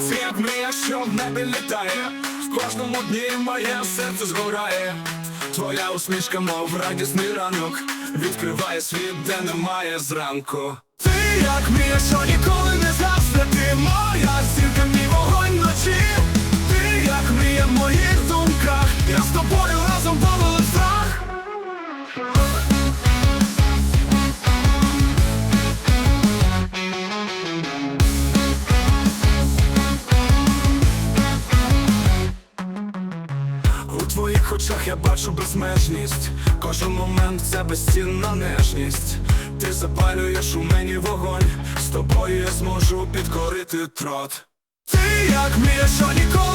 Світ мрія, що в небі літає, в кожному дні моє серце згорає. Твоя усмішка, мов радісний ранок, відкриває світ, де немає зранку. Ти як мрія, що ніколи не засне, ти моя зірка, мій вогонь вночі, ти як мрія моє. У твоїх очах я бачу безмежність, кожен момент це безцінна нежність. Ти запалюєш у мені вогонь, з тобою я зможу підкорити трот. Ти як мрія, що ніколи